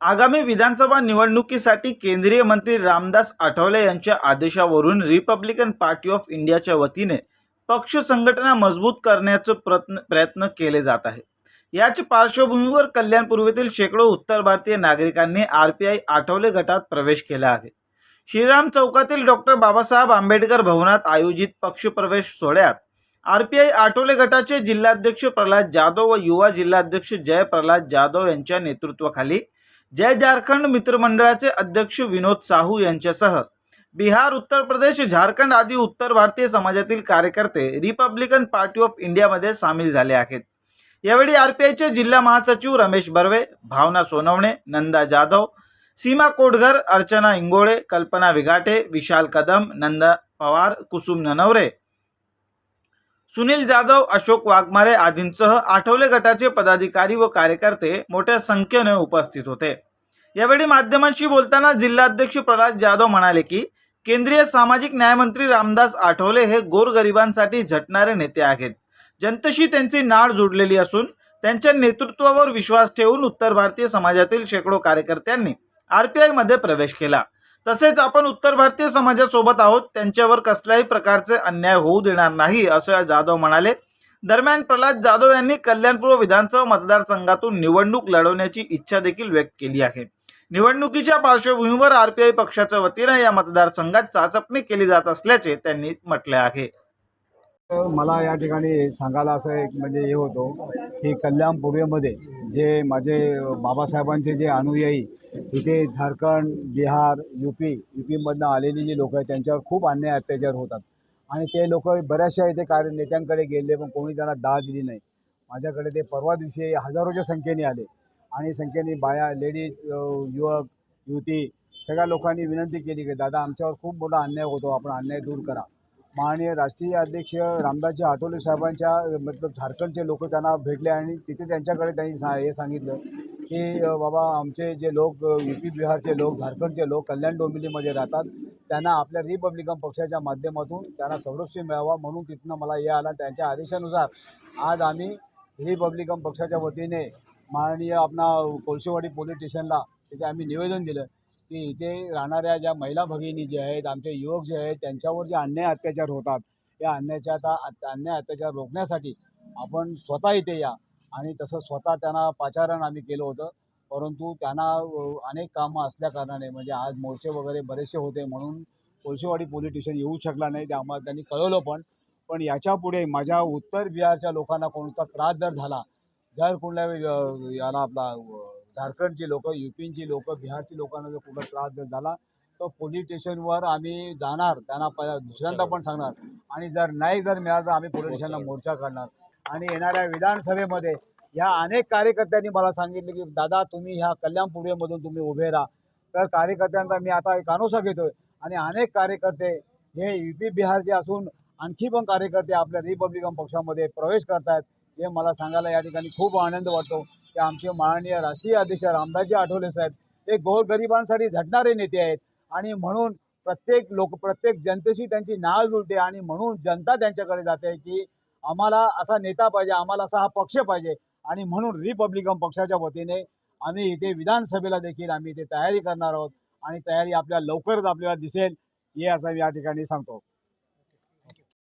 आगामी विधानसभा निवडणुकीसाठी केंद्रीय मंत्री रामदास आठवले यांच्या आदेशावरून रिपब्लिकन पार्टी ऑफ इंडियाच्या वतीने पक्ष संघटना मजबूत करण्याचे प्रयत्न प्रयत्न केले जात आहे याच पार्श्वभूमीवर कल्याण पूर्वेतील शेकडो उत्तर भारतीय नागरिकांनी आर पी आय आठवले गटात प्रवेश केला आहे. श्रीराम चौकातील डॉक्टर बाबासाहेब आंबेडकर भवनात आयोजित पक्षप्रवेश सोहळ्यात आर पी आय आठवले गटाचे जिल्हाध्यक्ष प्रल्हाद जाधव व युवा जिल्हाध्यक्ष जय प्रल्हाद जाधव यांच्या नेतृत्वाखाली जय झारखंड मित्रमंडळाचे अध्यक्ष विनोद साहू यांच्यासह बिहार उत्तर प्रदेश झारखंड आदी उत्तर भारतीय समाजातील कार्यकर्ते रिपब्लिकन पार्टी ऑफ इंडियामध्ये सामील झाले आहेत. यावेळी आर पी आयचे जिल्हा महासचिव रमेश बर्वे भावना सोनवणे नंदा जाधव सीमा कोटघर अर्चना इंगोळे कल्पना विघाटे विशाल कदम नंदा पवार कुसुम ननवरे सुनील जाधव अशोक वाघमारे आदींसह आठवले गटाचे पदाधिकारी व कार्यकर्ते मोठ्या संख्येने उपस्थित होते. यावेळी माध्यमांशी बोलताना जिल्हाध्यक्ष प्रल्हाद जाधव म्हणाले की केंद्रीय सामाजिक न्यायमंत्री रामदास आठवले हे गोरगरिबांसाठी झटणारे नेते आहेत. जनतेशी त्यांची नाळ जुडलेली असून त्यांच्या नेतृत्वावर विश्वास ठेवून उत्तर भारतीय समाजातील शेकडो कार्यकर्त्यांनी आर पी आयमध्ये प्रवेश केला. तसेच आपण उत्तर भारतीय समाजासोबत आहोत. त्यांच्यावर कसल्याही प्रकारचे अन्याय होऊ देणार नाही असं जाधव म्हणाले. दरम्यान प्रल्हाद जाधव यांनी कल्याणपूर्व विधानसभा मतदारसंघातून निवडणूक लढवण्याची इच्छा देखील व्यक्त केली आहे. निवडणुकीच्या पार्श्वभूमीवर आरपीआय पक्षाच्या वतीने या मतदारसंघात चाचपणी केली जात असल्याचे त्यांनी म्हटले आहे. मला या ठिकाणी सांगायला असं एक म्हणजे हे होतो की कल्याण पूर्वेमध्ये जे माझे बाबासाहेबांचे जे अनुयायी इथे Jharkhand Bihar U P U पीमधनं आलेली जी लोक आहेत त्यांच्यावर खूप अन्याय अत्याचार होतात. आणि ते लोक बऱ्याचशा इथे कार्य नेत्यांकडे गेले पण कोणी त्यांना दाद दिली नाही. माझ्याकडे ते परवा दिवशी हजारोच्या संख्येने आले. आणि संख्येने बाया लेडीज युवक युवती सगळ्या लोकांनी विनंती केली की दादा आमच्यावर खूप मोठा अन्याय होतो आपण अन्याय दूर करा. माननीय राष्ट्रीय अध्यक्ष रामदासजी आठवले साहेबांच्या मतलब झारखंडचे लोक त्यांना भेटले आणि तिथे त्यांच्याकडे त्यांनी सा हे सांगितलं की बाबा आमचे जे लोक यू पी बिहारचे लोक झारखंडचे लोक कल्याण डोंबिवलीमध्ये राहतात त्यांना आपल्या रिपब्लिकन पक्षाच्या माध्यमातून त्यांना संरक्षण मिळावा म्हणून तिथनं मला हे आला. त्यांच्या आदेशानुसार आज आम्ही रिपब्लिकन पक्षाच्या वतीने माननीय आपणा कोळशेवाडी पोलीस स्टेशनला तिथे आम्ही निवेदन दिलं की इथे राहणाऱ्या ज्या महिला भगिनी जे आहेत आमचे युवक जे आहेत त्यांच्यावर जे अन्याय अत्याचार होतात या अन्यायाच्या आता अन्याय अत्याचार रोखण्यासाठी आपण स्वतः इथे या. आणि तसं स्वतः त्यांना पाचारण आम्ही केलं होतं. परंतु त्यांना अनेक कामं असल्या कारणाने म्हणजे आज मोर्चे वगैरे बरेचसे होते म्हणून कोळशेवाडी पोलीस स्टेशन येऊ शकला नाही ते आम्हाला त्यांनी कळवलं पण. पण याच्यापुढे माझ्या उत्तर बिहारच्या लोकांना कोणता त्रास जर झाला जर कुठल्या याला आपला झारखंडची लोकं यू पीची लोकं बिहारची लोकांना जर कुठला त्रास जर झाला तर पोलीस स्टेशनवर आम्ही जाणार त्यांना दुसऱ्यांदा पण सांगणार. आणि जर नाही जर मिळालं तर आम्ही पोलीस स्टेशनला मोर्चा काढणार. आणि येणाऱ्या विधानसभेमध्ये ह्या अनेक कार्यकर्त्यांनी मला सांगितलं की दादा तुम्ही ह्या कल्याणपुरेमधून तुम्ही उभे राहा. तर कार्यकर्त्यांचा मी आता एक अनोसा घेतोय. आणि अनेक कार्यकर्ते हे यू पी बिहारचे असून आणखी पण कार्यकर्ते आपल्या रिपब्लिकन पक्षामध्ये प्रवेश करतायत हे मला सांगायला या ठिकाणी खूप आनंद वाटतो. की आमचे माननीय राष्ट्रीय अध्यक्ष रामदासजी आठवले साहेब हे गोरगरिबांसाठी झटणारे नेते आहेत. आणि म्हणून प्रत्येक लोक प्रत्येक जनतेशी त्यांची नाळ जुळते आणि म्हणून जनता त्यांच्याकडे जाते की आम्हाला असा नेता पाहिजे आम्हाला असा हा पक्ष पाहिजे. आणि म्हणून रिपब्लिकन पक्षाच्या वतीने आम्ही इथे विधानसभेला देखील आम्ही इथे तयारी करणार आहोत. आणि तयारी आपल्या लवकरच आपल्याला दिसेल हे असं मी या ठिकाणी सांगतो.